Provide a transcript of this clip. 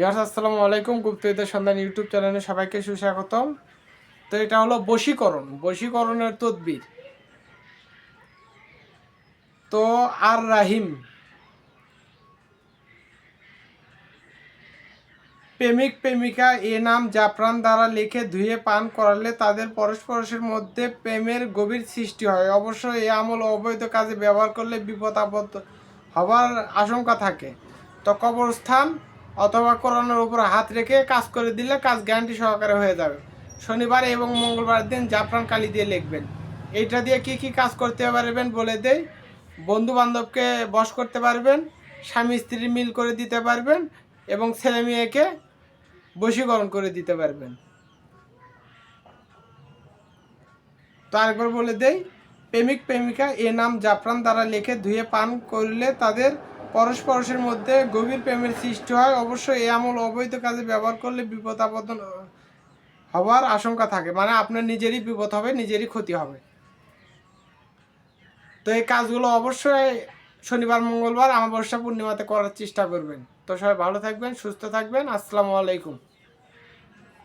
বিহার আসসালামু আলাইকুম। গুপ্তবিদ্যা সন্ধান ইউটিউব চ্যানেলে সবাইকে সুস্বাগতম। তো এটা হলো বশীকরণ, বশীকরণের তদবির। তো আর রাহিম, প্রেমিক প্রেমিকা এ নাম জাফরান দ্বারা লিখে ধুয়ে পান করালে তাদের পরস্পরের মধ্যে প্রেমের গভীর সৃষ্টি হয়। অবশ্য এ আমল অবৈধ কাজে ব্যবহার করলে বিপদ আপদ হবার আশঙ্কা থাকে। তো কবরস্থান অথবা কোরআনের উপর হাত রেখে কাজ করে দিলে কাজ গ্যারান্টি সহকারে হয়ে যাবে। শনিবার এবং মঙ্গলবার দিন জাফরান কালি দিয়ে লিখবেন। এইটা দিয়ে কি কি কাজ করতে পারবেন বলে দেই। বন্ধু বান্ধবকে বশ করতে পারবেন, স্বামী স্ত্রী মিল করে দিতে পারবেন এবং ছেলে মেয়েকে বশীকরণ করে দিতে পারবেন। তো আরেকবার বলে দেই, প্রেমিক প্রেমিকা এ নাম জাফরান দ্বারা লিখে ধুয়ে পান করলে তাদের পরস্পরের মধ্যে গভীর প্রেমের সৃষ্টি হয়। অবশ্যই এই আমল অবৈধ কাজে ব্যবহার করলে বিপদ আপদ হওয়ার আশঙ্কা থাকে। মানে আপনার নিজেরই বিপদ হবে, নিজেরই ক্ষতি হবে। তো এই কাজগুলো অবশ্যই শনিবার, মঙ্গলবার আমাবস্যা পূর্ণিমাতে করার চেষ্টা করবেন। তো সবাই ভালো থাকবেন, সুস্থ থাকবেন। আসসালামু আলাইকুম।